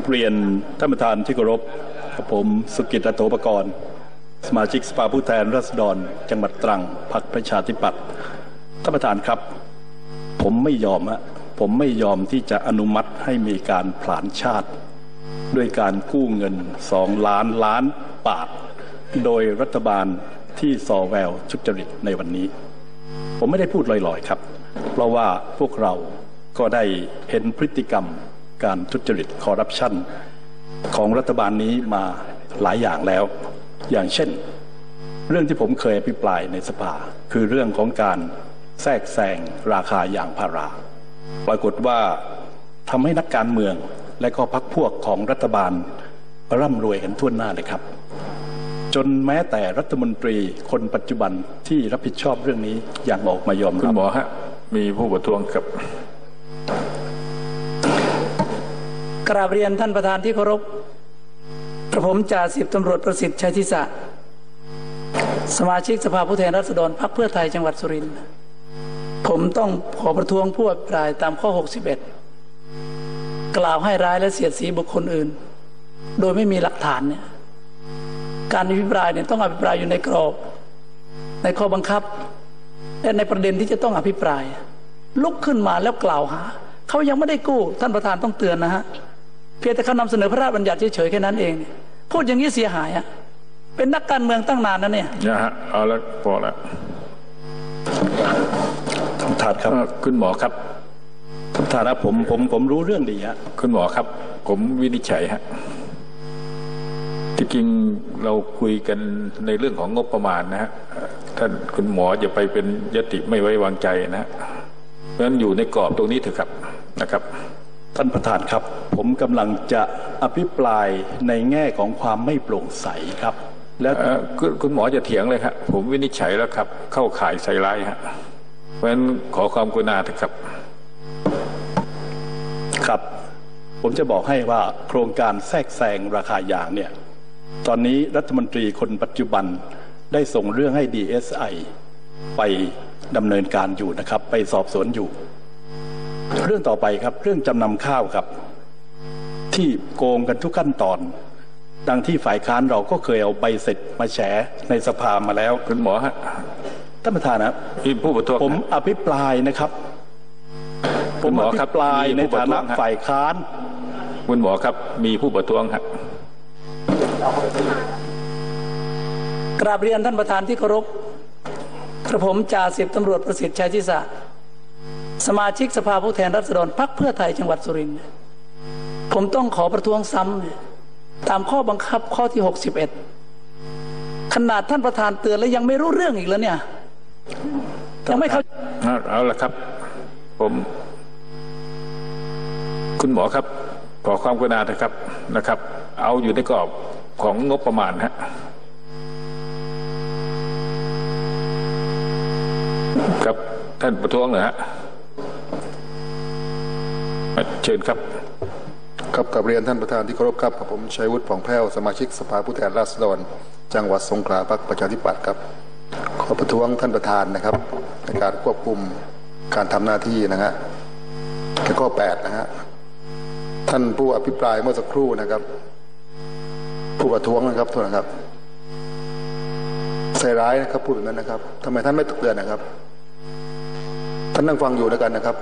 กับเรียนท่านประธานที่เคารพกับผมสุกิตอโตปกรณ์ สมาชิกสภาผู้แทนราษฎร จังหวัดตรังพรรคประชาธิปัตย์ท่านประธานครับ ผมไม่ยอมฮะผมไม่ยอมที่จะอนุมัติให้มีการผลาญชาติ ด้วยการกู้เงินสองล้านล้านบาท โดยรัฐบาลที่สอแววทุจริตในวันนี้ ผมไม่ได้พูดลอยๆครับ เพราะว่าพวกเราก็ได้เห็นพฤติกรรม การทุจริตคอร์รัปชันของรัฐบาลนี้มาหลายอย่างแล้ว อย่างเช่น เรื่องที่ผมเคยอภิปรายในสภา คือเรื่องของการแทรกแซงราคายางพารา ปรากฏว่าทำให้นักการเมืองและก็พรรคพวกของรัฐบาลร่ำรวยกันทั่วหน้าเลยครับ จนแม้แต่รัฐมนตรีคนปัจจุบันที่รับผิดชอบเรื่องนี้ยังออกมายอมคุณหมอฮะมีผู้ประท้วงกับ กราบเรียนท่านประธานที่เคารพกระผมจ่าสิบตำรวจประสิทธิ์ชัยทิศะสมาชิกสภาผู้แทนราษฎรพรรคเพื่อไทยจังหวัดสุรินทร์ผมต้องขอประท้วงผู้อภิปรายตามข้อ 61 กล่าวให้ร้ายและเสียดสีบุคคลอื่น โดยไม่มีหลักฐานเนี่ยการอภิปรายเนี่ยต้องอภิปรายอยู่ในกรอบ ในข้อบังคับ และในประเด็นที่จะต้องอภิปราย ลุกขึ้นมาแล้วกล่าวหาเขายังไม่ได้กู้ ท่านประธานต้องเตือนนะฮะ เพียงแต่เขานำเสนอพระราชบัญญัติเฉยๆแค่นั้นเอง พูดอย่างนี้เสียหายอะเป็นนักการเมืองตั้งนานนะเนี่ยนะฮะเอาละพอละท่านประธานครับเอ่อคุณหมอครับท่านประธานครับผมผมผมรู้เรื่องดีฮะคุณหมอครับ ผมวินิจฉัยฮะที่จริงเราคุยกันในเรื่องของงบประมาณนะฮะเอ่อท่านคุณหมอจะไปเป็นยติไม่ไว้วางใจนะฮะเพราะฉะนั้นอยู่ในกรอบตรงนี้เถอะครับนะครับ ท่านประธานครับ ผมกำลังจะอภิปรายในแง่ของความไม่โปร่งใสครับ แล้วเอ่อคุณคุณหมอจะเถียงเลยครับผมวินิจฉัยแล้วครับ เข้าข่ายใส่ร้ายฮะเพราะฉะนั้นขอความกรุณาเถอะครับ ครับ ผมจะบอกให้ว่าโครงการแทรกแซงราคายางเนี่ย ตอนนี้รัฐมนตรีคนปัจจุบันได้ส่งเรื่องให้ DSI ไปดำเนินการอยู่นะครับ ไปสอบสวนอยู่ เรื่องต่อไปครับ เรื่องจำนำข้าวครับ ที่โกงกันทุกขั้นตอน ดังที่ฝ่ายค้านเราก็เคยเอาใบเสร็จมาแฉในสภามาแล้วคุณหมอฮะท่านประธานนะครับมีผู้ประท้วงผมฮะอภิปรายนะครับผคุมณหมออภิครับปรายมีในผู้ประฐาท้วนะงฮะฝ่ายค้าน คุณหมอครับ มีผู้ประท้วงฮะกราบเรียนท่านประธานที่เคารพกระผมจ่าสิบตำรวจประสิทธิ์ชัยทิศะ สมาชิกสภาผู้แทนราษฎรพรรคเพื่อไทยจังหวัดสุรินทร์ผมต้องขอประท้วงซ้ำตามข้อบังคับข้อที่ 61 ขนาดท่านประธานเตือนแล้วยังไม่รู้เรื่องอีกแล้วเนี่ยยังไม่เข้าเอาเอาละครับ ผม คุณหมอครับ ขอความกรุณาเถอะครับนะครับ เอาอยู่ในกรอบของงบประมาณฮะครับท่านประท้วงเหรอฮะ เชิญครับ ครับกับเรียนท่านประธานที่เคารพครับผมชัยวุฒิผ่องแผ้วสมาชิกสภาผู้แทนราษฎร จังหวัดสงขลาพรรคประชาธิปัตย์ครับ ขอประท้วงท่านประธานนะครับ ในการควบคุมการทำหน้าที่นะฮะในข้อ8นะฮะท่านผู้อภิปรายเมื่อสักครู่นะครับ ผู้ประท้วงนะครับโทษนะครับใส่ร้ายนะครับพูดแบบนั้นนะครับทำไมท่านไม่ตักเตือนนะครับ ท่านนั่งฟังอยู่แล้วกันนะครับ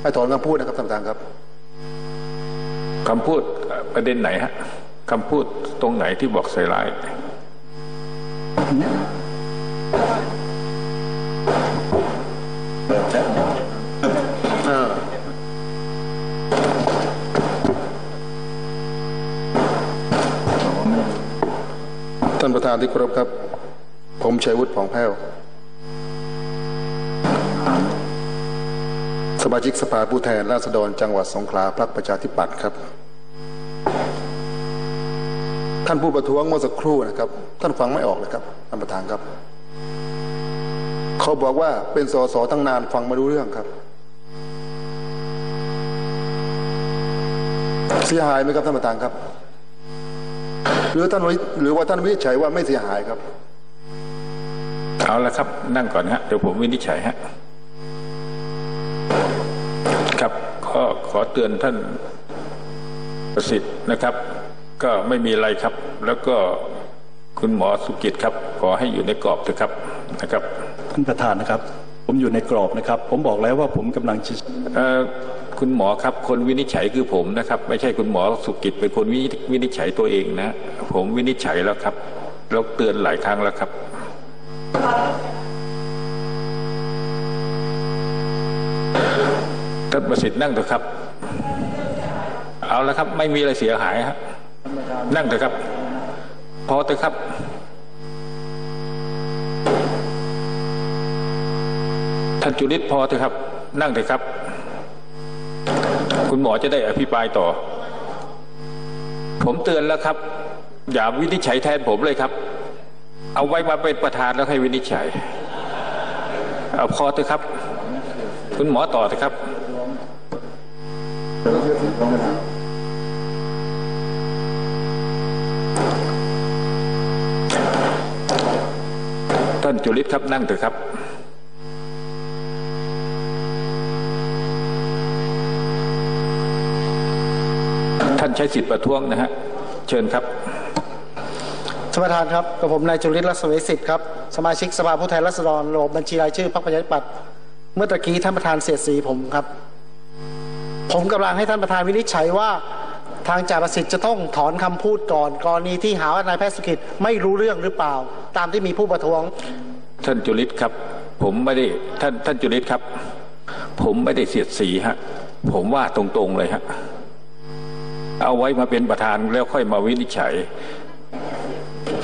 ให้ถอนคำพูดนะครับท่านประธานครับคำพูดเอ่อประเด็นไหนฮะคำพูดตรงไหนที่บอกใส่ร้ายท่านประธานที่เคารพครับ ผมชัยวุฒิผ่องแผ้ว สมาชิกสภาผู้แทนราษฎรจังหวัดสงขลาพรรคประชาธิปัตย์ครับ ท่านผู้ประท้วงเมื่อสักครู่นะครับ ท่านฟังไม่ออกเลยครับท่านประธานครับ เขาบอกว่าเป็นสสตั้งนานฟังไม่รู้เรื่องครับ เสียหายไหมครับท่านประธานครับ หรือท่านวิหรือว่าท่านวินิจฉัยว่าไม่เสียหายครับ เอาละครับ นั่งก่อนฮะเดี๋ยวผมวินิจฉัยฮะครับ ก็ขอเตือนท่านปประสิทธิ์นะครับ ก็ไม่มีอะไรครับ แล้วก็คุณหมอสุกิจครับ ขอให้อยู่ในกรอบเถอะครับนะครับ ท่านประธานนะครับ ผมอยู่ในกรอบนะครับ ผมบอกแล้วว่าผมกำลังจะเอ่อคุณหมอครับ คนวินิจฉัยคือผมนะครับ ไม่ใช่คุณหมอสุกิจเป็นคนวิวินิจฉัยตัวเองนะ ผมวินิจฉัยแล้วครับแล้วเตือนหลายครั้งแล้วครับานประสิทธิ์นั่งเถอะครับ เอาละครับ ไม่มีอะไรเสียหายฮะนั่งเถอะครับ พอเถอะครับท่านจุลิตพอเถอะครับ นั่งเถอะครับ คุณหมอจะได้อภิปรายต่อ ผมเตือนแล้วครับ อย่าวินิจฉัยแทนผมเลยครับ เอาไว้มาเป็นประธานแล้วให้วินิจฉัย เอาพอเถอะครับ คุณหมอต่อเถอะครับ ท่านจุลิตครับนั่งเถอะครับท่านใช้สิทธิ์ประท้วงนะฮะ เชิญครับท่านประธานครับกับผมนายจุลินทร์รัศมีสิทธิ์ครับสมาชิกสภาผู้แทนราษฎรระบบบัญชีรายชื่อพรรคประชาธิปัตย์เมื่อตะกี้ท่านประธานเสียดสีผมครับ ผมกำลังให้ท่านประธานวินิจฉัยว่าทางจ่าประสิทธิ์จะต้องถอนคำพูดก่อน กรณีที่หาว่านายแพทย์สุกิจไม่รู้เรื่องหรือเปล่า ตามที่มีผู้ประท้วง ท่านจุลิตครับ ผมไม่ได้ท่านท่านจุลิตครับ ผมไม่ได้เสียดสีฮะผมว่าตรงๆเลยฮะเอาไว้มาเป็นประธานแล้วค่อยมาวินิจฉัย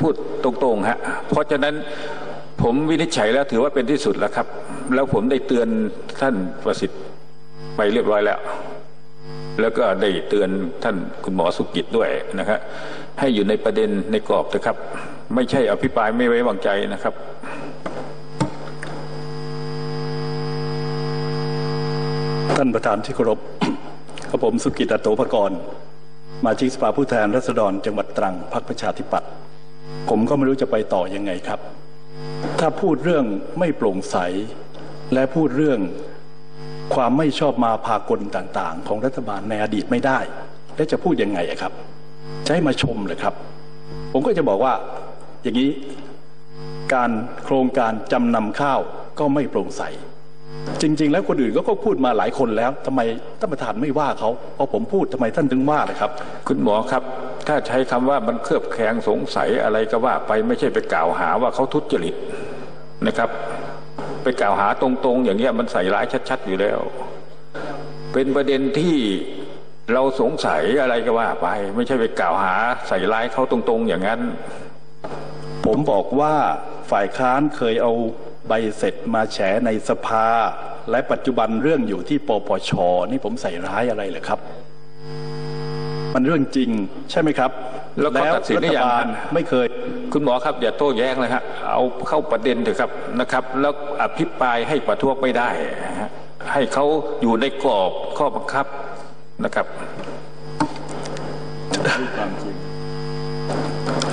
พูดตรงๆฮะเพราะฉะนั้นผมวินิจฉัยแล้วถือว่าเป็นที่สุดแล้วครับ แล้วผมได้เตือนท่านประสิทธิ์ไปเรียบร้อยแล้ว แล้วก็ได้เตือนท่านคุณหมอสุกิจด้วยนะครับให้อยู่ในประเด็นในกรอบนะครับ ไม่ใช่อภิปรายไม่ไว้วางใจนะครับท่านประธานที่เคารพกับผมสุกิตอัตโตภกร มาชิกสภาผู้แทนราษฎรจังหวัดตรังพรรคประชาธิปัตย์ ผมก็ไม่รู้จะไปต่อยังไงครับ ถ้าพูดเรื่องไม่โปร่งใส และพูดเรื่อง ความไม่ชอบมาพากลต่างๆ ของรัฐบาลในอดีตไม่ได้ แล้จะพูดยังไงอะครับจะให้มาชมเลยครับ ผมก็จะบอกว่าอย่างนี้การโครงการจำนำข้าวก็ไม่โปร่งใส จริง ๆ แล้วคนอื่นก็พูดมาหลายคนแล้วทำไมท่านประธานไม่ว่าเขาพอผมพูดทำไมท่านถึงว่าเลยครับ คุณหมอครับ ถ้าใช้คำว่ามันเคลือบแคลงสงสัยอะไรก็ว่าไปไม่ใช่ไปกล่าวหาว่าเขาทุจริตนะครับ ไปกล่าวหาตรงๆ อย่างเงี้ยมันใส่ร้ายชัด ๆ อยู่แล้ว เป็นประเด็นที่เราสงสัยอะไรก็ว่าไป ไม่ใช่ไปกล่าวหาใส่ร้ายเขาตรงๆ อย่างนั้น ผมบอกว่าฝ่ายค้านเคยเอาใบเสร็จมาแฉในสภา และปัจจุบันเรื่องอยู่ที่ปปชนี่ผมใส่ร้ายอะไรเหรอครับ มันเรื่องจริงใช่ไหมครับ แล้วเขาตัดสินหรือยังรัฐบาลไม่เคย คุณหมอครับอย่าโต้แย้งเลยฮะเอาเข้าประเด็นเถอะครับนะครับ แล้วอภิปรายให้ประท้วงไม่ได้ ให้เขาอยู่ในกรอบข้อบังคับนะครับ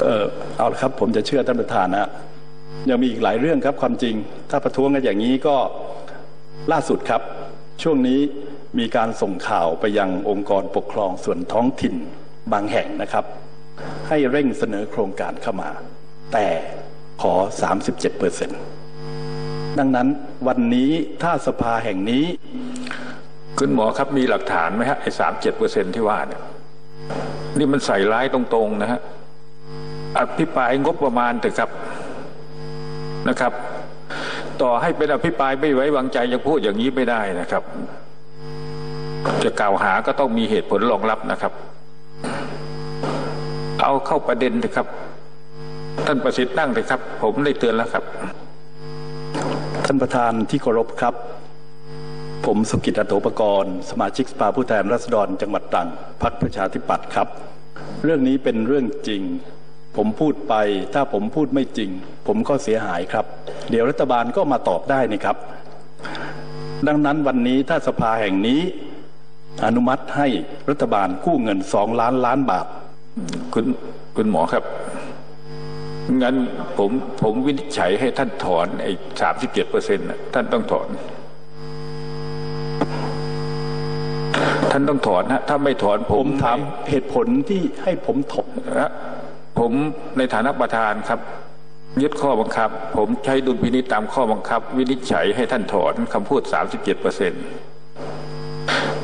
เออเอาละครับ ผมจะเชื่อท่านประธานนะยังมีอีกหลายเรื่องครับความจริง ถ้าประท้วงกันอย่างนี้ก็ล่าสุดครับ ช่วงนี้มีการส่งข่าวไปยังองค์กรปกครองส่วนท้องถิ่นบางแห่งนะครับ ให้เร่งเสนอโครงการเข้ามา แต่ขอ 37เปอร์เซ็นต์ดังนั้นวันนี้ถ้าสภาแห่งนี้ คุณหมอครับมีหลักฐานไหมฮะไอ้สามเจ็ดเปอร์เซ็นที่ว่าเนี่ยนี่มันใส่ร้ายตรงๆนะฮะอภิปรายงบประมาณเถอะครับนะครับ ต่อให้เป็นอภิปรายไม่ไว้วางใจยังพูดอย่างนี้ไม่ได้นะครับ จะกล่าวหาก็ต้องมีเหตุผลรองรับนะครับ เอาเข้าประเด็นเถอะครับ ท่านประสิทธิ์นั่งเถอะครับ ผมได้เตือนแล้วครับ ท่านประธานที่เคารพครับ ผมสุกิตอัตโตปกรณ์ สมาชิกสภาผู้แทนราษฎรจังหวัดตรังพรรคประชาธิปัตย์ครับ เรื่องนี้เป็นเรื่องจริง ผมพูดไปถ้าผมพูดไม่จริง ผมก็เสียหายครับ เดี๋ยวรัฐบาลก็มาตอบได้นี่ครับ ดังนั้นวันนี้ถ้าสภาแห่งนี้อนุมัติให้รัฐบาลกู้เงินสองล้านล้านบาท คุณคุณหมอครับ งั้นผมผมวินิจฉัยให้ท่านถอนไอ้สามสิบเจ็ดเปอร์เซ็นต์ท่านต้องถอน ท่านต้องถอนฮะถ้าไม่ถอนผผมมถามเหตุผลที่ให้ผมถกฮะผมในฐานะประธานครับยึดข้อบังคับ ผมใช้ดุลพินิจตามข้อบังคับ วินิจฉัยให้ท่านถอนคำพูด 37เปอร์เซ็น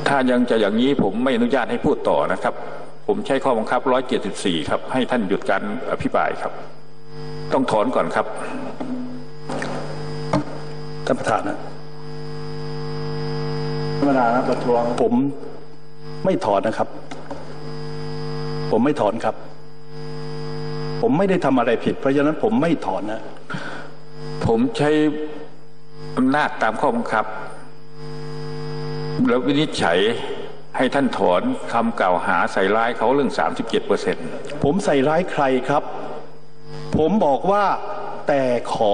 ถ้ายังจะอย่างนี้ผมไม่อนุญาตให้พูดต่อนะครับ ผมใช้ข้อบังคับ 174 ครับ ให้ท่านหยุดการอภิปรายครับ ต้องถอนก่อนครับ ท่านประธานนะท่านประธานนะประท้วงผมไม่ถอนนะครับ ผมไม่ถอนครับ ผมไม่ได้ทำอะไรผิด เพราะฉะนั้นผมไม่ถอนนะ ผมใช้อำนาจตามข้อบังคับ แล้ววินิจฉัย ให้ท่านถอนคำกล่าวหาใส่ร้ายเขาเรื่อง 37เปอร์เซ็นต์ผมใส่ร้ายใครครับ ผมบอกว่าแต่ขอ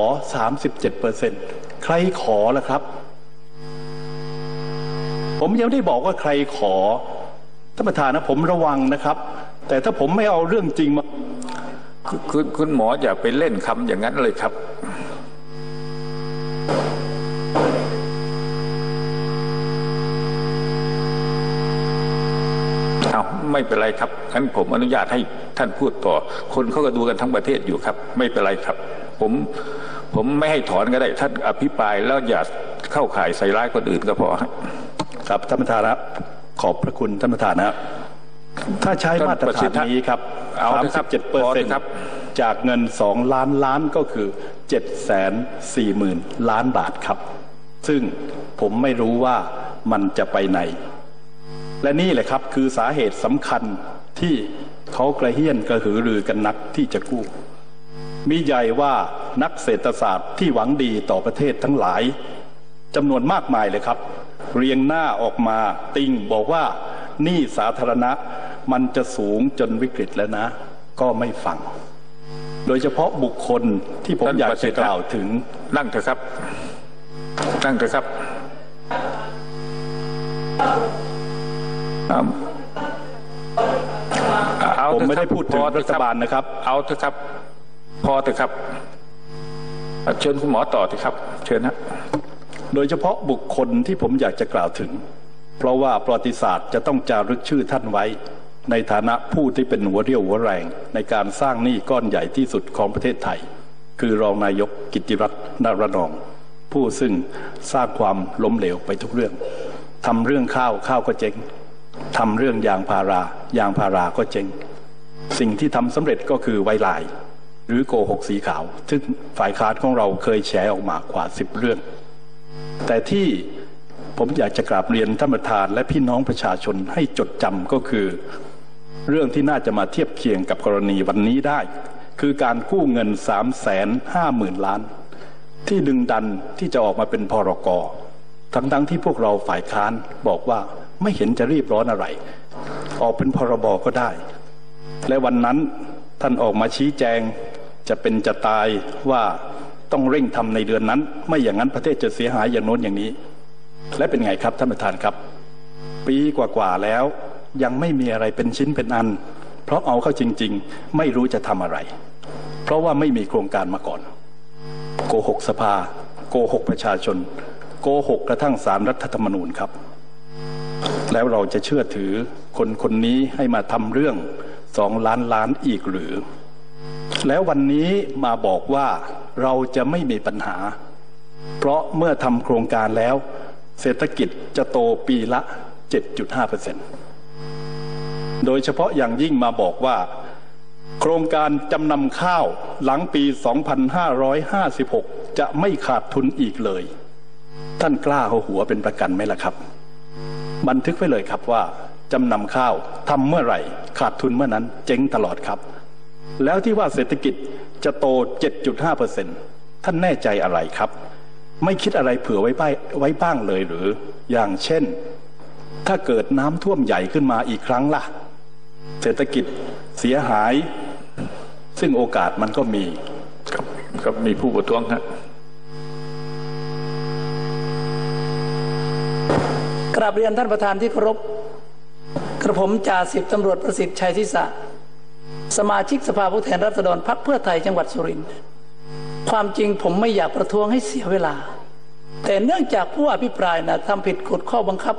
37เปอร์เซ็นใครขอล่ะครับ ผมยังไม่ได้บอกว่าใครขอท่านประธานนะผมระวังนะครับ แต่ถ้าผมไม่เอาเรื่องจริงมาคุณคุณคุณหมออย่าไปเล่นคำอย่างนั้นเลยครับ เอา ไม่เป็นไรครับงั้นผมอนุญาตให้ท่านพูดต่อ คนเขาก็ดูกันทั้งประเทศอยู่ครับ ไม่เป็นไรครับ ผมผมไม่ให้ถอนก็ได้ท่านอภิปรายแล้วอย่าเข้าข่ายใส่ร้ายคนอื่นก็พอฮะครับท่านประธานครับขอบพระคุณท่านประธานนะครับถ้าใช้มาตรฐานนี้ครับเอาเถอะครับ37เปอร์พอเซ็เถนอะครับ จากเงิน2ล้านล้านก็คือ7แสน4หมื่นล้านบาทครับ ซึ่งผมไม่รู้ว่ามันจะไปไหน และนี่แหละครับคือสาเหตุสำคัญที่เขากระเฮี้ยนกระหือรือกันนักที่จะกู้ มีใหญ่ว่านักเศรษฐศาสตร์ที่หวังดีต่อประเทศทั้งหลายจำนวนมากมายเลยครับ เรียงหน้าออกมาติงบอกว่านี้สาธารณะมันจะสูงจนวิกฤตแล้วนะ ก็ไม่ฟัง โดยเฉพาะบุคคลที่ผมอยากจะกล่าวถึงนั่งเถอะครับนั่งเถอะครับ เอาเอาผมไม่ได้เถอะคบพูดถึงพอเถรัอะฐคบาลนะครับ เอาเถอะครับ พอเถอะครับ เชิญคุณหมอต่อเถอะครับ เชิญนะโดยเฉพาะบุคคลที่ผมอยากจะกล่าวถึง เพราะว่าประวัติศาสตร์จะต้องจารึกชื่อท่านไว้ ในฐานะผู้ที่เป็นหัวเรี่ยวหัวแรง ในการสร้างหนี้ก้อนใหญ่ที่สุดของประเทศไทย คือรองนายกกิตติรัตน์นารนอง ผู้ซึ่งสร้างความล้มเหลวไปทุกเรื่องทำเรื่องข้าวข้าวก็เจ๊ง ทำเรื่องยางพารายางพาราก็เจ๊งสิ่งที่ทำสำเร็จก็คือไวไลหรือโกหกสีขาว ซึ่งฝ่ายค้านของเราเคยแฉออกมากว่าสิบเรื่อง แต่ที่ผมอยากจะกราบเรียนท่านประธานและพี่น้องประชาชนให้จดจำก็คือ เรื่องที่น่าจะมาเทียบเคียงกับกรณีวันนี้ได้ คือการกู้เงิน3ามแสนห้าหมื่นล้าน ที่ดึงดันที่จะออกมาเป็นพรกทั้งๆที่พวกเราฝ่ายค้านบอกว่า ไม่เห็นจะรีบร้อนอะไร ออกเป็นพรบก็ได้ และวันนั้นท่านออกมาชี้แจงจะเป็นจะตายว่าต้องเร่งทำในเดือนนั้น ไม่อย่างนั้นประเทศจะเสียหายอย่างโน้นอย่างนี้ และเป็นไงครับท่านประธานครับ ปีกว่าๆแล้ว ยังไม่มีอะไรเป็นชิ้นเป็นอัน เพราะเอาเข้าจริง ๆ ไม่รู้จะทำอะไร เพราะว่าไม่มีโครงการมาก่อน โกหกสภา โกหกประชาชน โกหกกระทั่งสารรัฐธรรมนูญครับ แล้วเราจะเชื่อถือคนคนนี้ให้มาทำเรื่องสองล้านล้านอีกหรือ แล้ววันนี้มาบอกว่าเราจะไม่มีปัญหา เพราะเมื่อทำโครงการแล้ว เศรษฐกิจจะโตปีละ 7.5%โดยเฉพาะอย่างยิ่งมาบอกว่า โครงการจำนำข้าวหลังปี 2556 จะไม่ขาดทุนอีกเลย ท่านกล้าเอาหัวเป็นประกันไหมล่ะครับ บันทึกไว้เลยครับว่าจำนำข้าวทำเมื่อไหร่ ขาดทุนเมื่อนั้นเจ๊งตลอดครับ แล้วที่ว่าเศรษฐกิจจะโต 7.5%ท่านแน่ใจอะไรครับ ไม่คิดอะไรเผื่อไว้บ้างไว้บ้างเลยหรือ อย่างเช่น ถ้าเกิดน้ำท่วมใหญ่ขึ้นมาอีกครั้งล่ะ เศรษฐกิจเสียหาย ซึ่งโอกาสมันก็มีครับครับมีผู้ประท้วงฮะ กราบเรียนท่านประธานที่เคารพกระผมจ่าสิบตำรวจประสิทธิ์ชัยทิสะสมาชิกสภาผู้แทนราษฎรพรรคเพื่อไทยจังหวัดสุรินทร์ความจริงผมไม่อยากประท้วงให้เสียเวลา แต่เนื่องจากผู้อภิปรายนะทำผิดกฎข้อบังคับ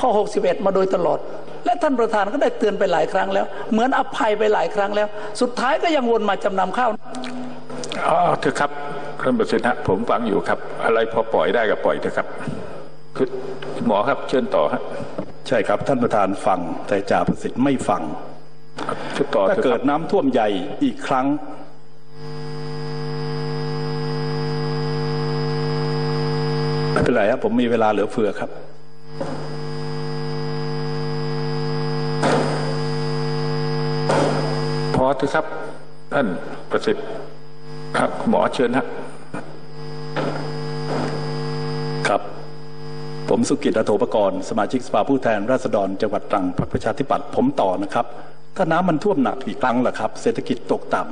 ข้อ 61 มาโดยตลอด และท่านประธานก็ได้เตือนไปหลายครั้งแล้ว เหมือนอภัยไปหลายครั้งแล้ว สุดท้ายก็ยังวนมาจำนำข้าวอ๋อเถอะครับท่านประสิทธิ์ฮะผมฟังอยู่ครับ อะไรพอปล่อยได้ก็ปล่อยเถอะครับ คือคุณหมอครับเชิญต่อฮะใช่ครับท่านประธานฟัง แต่จ่าประสิทธิ์ไม่ฟังเชิญต่อถ้าเถอะคเกิรัดบน้ำท่วมใหญ่อีกครั้งไม่เป็นไรครับผมมีเวลาเหลือเฟือครับ พอเถอะครับ ท่านประสิทธิ์ครับคุณหมอเชิญฮะครับ ผมสุกิตอโถปกรณ์สมาชิกสภาผู้แทนราษฎรจังหวัดตรังพรรคประชาธิปัตย์ผมต่อนะครับ ถ้าน้ำมันท่วมหนักอีกครั้งล่ะครับ เศรษฐกิจตกต่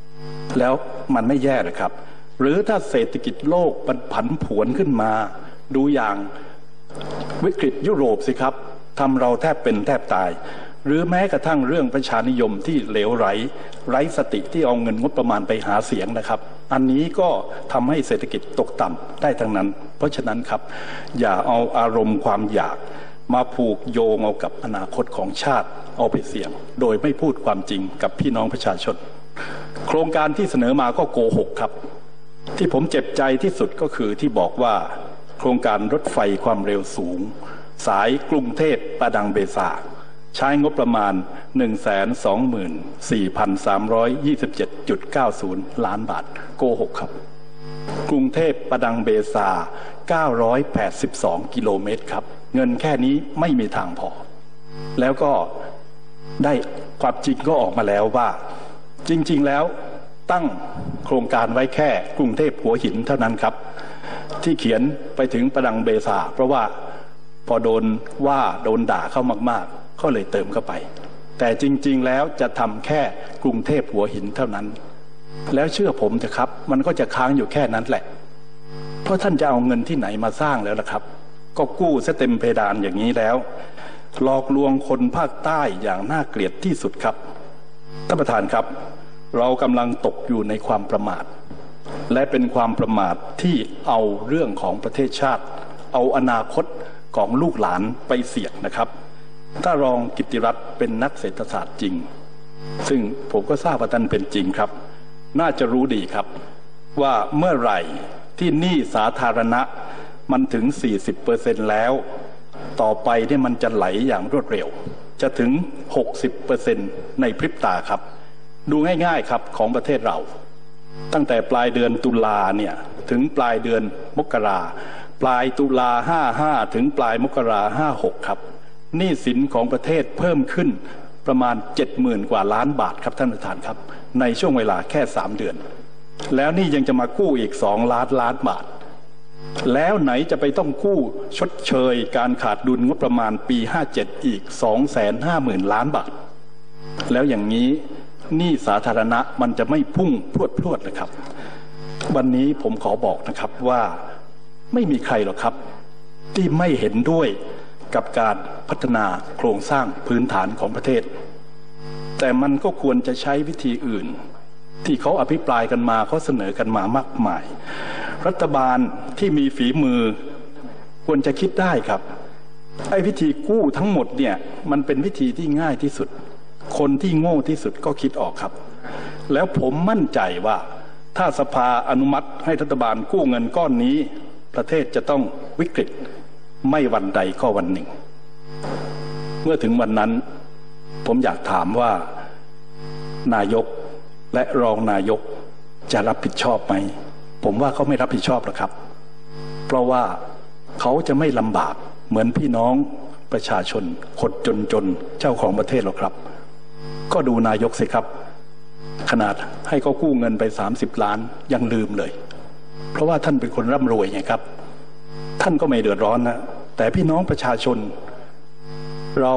ำแล้วมันไม่แย่เลยครับ หรือถ้าเศรษฐกิจโลกมันผันผวนขึ้นมา ดูอย่างวิกฤตยุโรปสิครับทำเราแทบเป็นแทบตาย หรือแม้กระทั่งเรื่องประชานิยมที่เหลวไหลไร้สติที่เอาเงินงบประมาณไปหาเสียงนะครับ อันนี้ก็ทำให้เศรษฐกิจตกต่ำได้ทั้งนั้น เพราะฉะนั้นครับ อย่าเอาอารมณ์ความอยากมาผูกโยงเอากับอนาคตของชาติเอาไปเสี่ยง โดยไม่พูดความจริงกับพี่น้องประชาชน โครงการที่เสนอมาก็โกหกครับ ที่ผมเจ็บใจที่สุดก็คือที่บอกว่า โครงการรถไฟความเร็วสูง สายกรุงเทพประดังเบซา ใช้งบประมาณ 124,327.90 ล้านบาท โกหกครับ กรุงเทพประดังเบซา 982 กิโลเมตรครับ เงินแค่นี้ไม่มีทางพอ แล้วก็ได้ความจริงก็ออกมาแล้วว่า จริง ๆ แล้วตั้งโครงการไว้แค่กรุงเทพหัวหินเท่านั้นครับ ที่เขียนไปถึงประดังเบซาเพราะว่าพอโดนว่าโดนด่าเข้ามากๆ ก็เลยเติมเข้าไป แต่จริง ๆ แล้วจะทำแค่กรุงเทพหัวหินเท่านั้น แล้วเชื่อผมเถอะครับ มันก็จะค้างอยู่แค่นั้นแหละ เพราะท่านจะเอาเงินที่ไหนมาสร้างแล้วล่ะครับ ก็กู้ซะเต็มเพดานอย่างนี้แล้ว หลอกลวงคนภาคใต้อย่างน่าเกลียดที่สุดครับท่านประธานครับ เรากำลังตกอยู่ในความประมาท และเป็นความประมาทที่เอาเรื่องของประเทศชาติ เอาอนาคตของลูกหลานไปเสี่ยงนะครับ ถ้ารองกิติรัตน์เป็นนักเศรษฐศาสตร์จริง ซึ่งผมก็ทราบว่าท่านเป็นจริงครับ น่าจะรู้ดีครับ ว่าเมื่อไหร่ที่หนี้สาธารณะมันถึง 40%แล้ว ต่อไปเนี่มันจะไหลอย่างรวดเร็ว จะถึง 60%ในพริบตาครับ ดูง่ายๆครับของประเทศเรา ตั้งแต่ปลายเดือนตุลาเนี่ยถึงปลายเดือนมกราปลายตุลาห้าห้าถึงปลายมกราห้าหกครับ หนี้สินของประเทศเพิ่มขึ้นประมาณเจ็ดหมื่นกว่าล้านบาทครับท่านประธานครับ ในช่วงเวลาแค่สามเดือน แล้วนี่ยังจะมากู้อีกสองล้านล้านบาท แล้วไหนจะไปต้องกู้ชดเชยการขาดดุลงบประมาณปี 57 อีก 250,000 ล้านบาท แล้วอย่างนี้หนี้สาธารณะมันจะไม่พุ่งพรวดพรวดนะครับ วันนี้ผมขอบอกนะครับว่าไม่มีใครหรอกครับ ที่ไม่เห็นด้วย กับการพัฒนาโครงสร้างพื้นฐานของประเทศ แต่มันก็ควรจะใช้วิธีอื่น ที่เขาอภิปรายกันมาเขาเสนอกันมามากมาย รัฐบาลที่มีฝีมือควรจะคิดได้ครับไอ้วิธีกู้ทั้งหมดเนี่ยมันเป็นวิธีที่ง่ายที่สุด คนที่โง่ที่สุดก็คิดออกครับ แล้วผมมั่นใจว่าถ้าสภาอนุมัติให้รัฐบาลกู้เงินก้อนนี้ ประเทศจะต้องวิกฤต ไม่วันใดก็วันหนึ่ง เมื่อถึงวันนั้น ผมอยากถามว่า นายกและรองนายกจะรับผิดชอบไหม ผมว่าเขาไม่รับผิดชอบหรอกครับ เพราะว่าเขาจะไม่ลำบากเหมือนพี่น้องประชาชนคนจนๆเจ้าของประเทศหรอกครับ ก็ดูนายกสิครับ ขนาดให้เขากู้เงินไป 30 ล้านยังลืมเลย เพราะว่าท่านเป็นคนร่ำรวยไงครับานก็ไม่เดือดร้อนนะแต่พี่น้องประชาชน เรา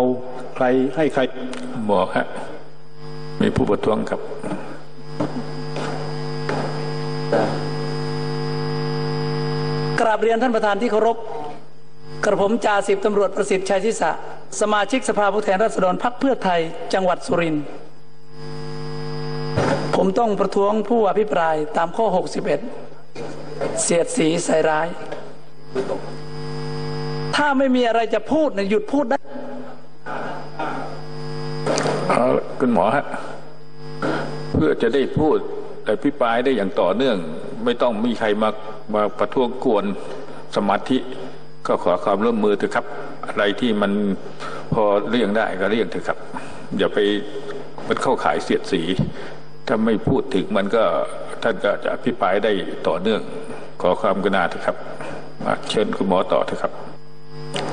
ใครให้ใครหมอฮะมีผู้ประท้วงครับกราบเรียนท่านประธานที่เคารพกระผมจ่าสิบตำรวจประสิทธิ์ชัยทิสะสมาชิกสภาผู้แทนราษฎรพรรคเพื่อไทย จังหวัดสุรินทร์ผมต้องประท้วงผู้อภิปรายตามข้อ 61 เสียดสีใส่ร้าย ถ้าไม่มีอะไรจะพูดเนี่ยหยุดพูดได้เอาละคุณหมอฮะเพื่อจะได้พูดแต่พิปรายได้อย่างต่อเนื่อง ไม่ต้องมีใครมามาประท้วงกวนสมาธิ ก็ขอความร่วมมือเถอะครับ อะไรที่มันพอเลี่ยงได้ก็เลี่ยงเถอะครับ อย่าไปมันเข้าขายเสียดสี ถ้าไม่พูดถึงมันก็ท่านก็จะอภิปรายได้ต่อเนื่อง ขอความกรุณาเถอะครับอะ เชิญคุณหมอต่อเถอะครับ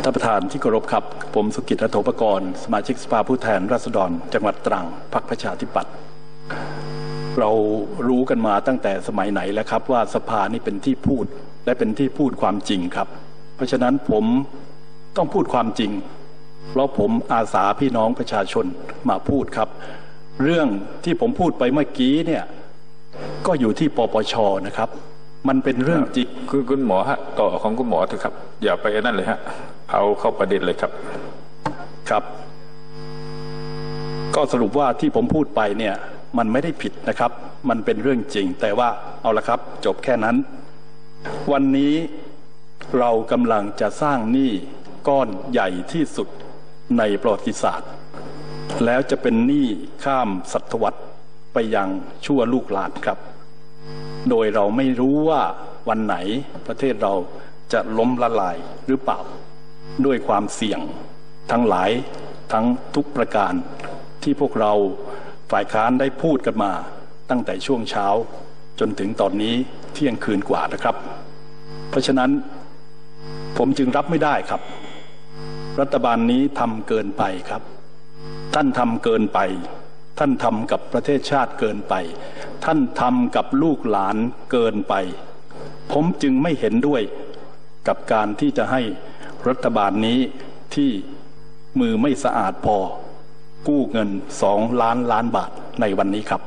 ท่านประธานที่เคารพครับ ผมสุกิจรัตโถปกรณ์สมาชิกสภาผู้แทนราษฎร จังหวัดตรังพรรคประชาธิปัตย์เรารู้กันมาตั้งแต่สมัยไหนแล้วครับ ว่าสภานี่เป็นที่พูดและเป็นที่พูดความจริงครับ เพราะฉะนั้นผมต้องพูดความจริง เพราะผมอาสาพี่น้องประชาชนมาพูดครับ เรื่องที่ผมพูดไปเมื่อกี้เนี่ยก็อยู่ที่ปปชนะครับ มันเป็นเรื่องจริงคุณคุณหมอฮะ ต่อของคุณหมอเถอะครับ อย่าไปนั่นเลยฮะ เอาเข้าประเด็นเลยครับ ครับ ก็สรุปว่าที่ผมพูดไปเนี่ย มันไม่ได้ผิดนะครับ มันเป็นเรื่องจริง แต่ว่าเอาละครับ จบแค่นั้น วันนี้เรากำลังจะสร้างหนี้ก้อนใหญ่ที่สุดในประวัติศาสตร์ แล้วจะเป็นหนี้ข้ามศตวรรษไปยังชั่วลูกหลานครับ โดยเราไม่รู้ว่าวันไหนประเทศเราจะล้มละลายหรือเปล่า ด้วยความเสี่ยงทั้งหลายทั้งทุกประการ ที่พวกเราฝ่ายค้านได้พูดกันมาตั้งแต่ช่วงเช้า จนถึงตอนนี้เที่ยงคืนกว่านะครับ เพราะฉะนั้น ผมจึงรับไม่ได้ครับ รัฐบาลนี้ทำเกินไปครับ ท่านทำเกินไป ท่านทำกับประเทศชาติเกินไป ท่านทำกับลูกหลานเกินไป ผมจึงไม่เห็นด้วยกับการที่จะให้รัฐบาลนี้ที่มือไม่สะอาดพอ กู้เงินสองล้านล้านบาทในวันนี้ครับ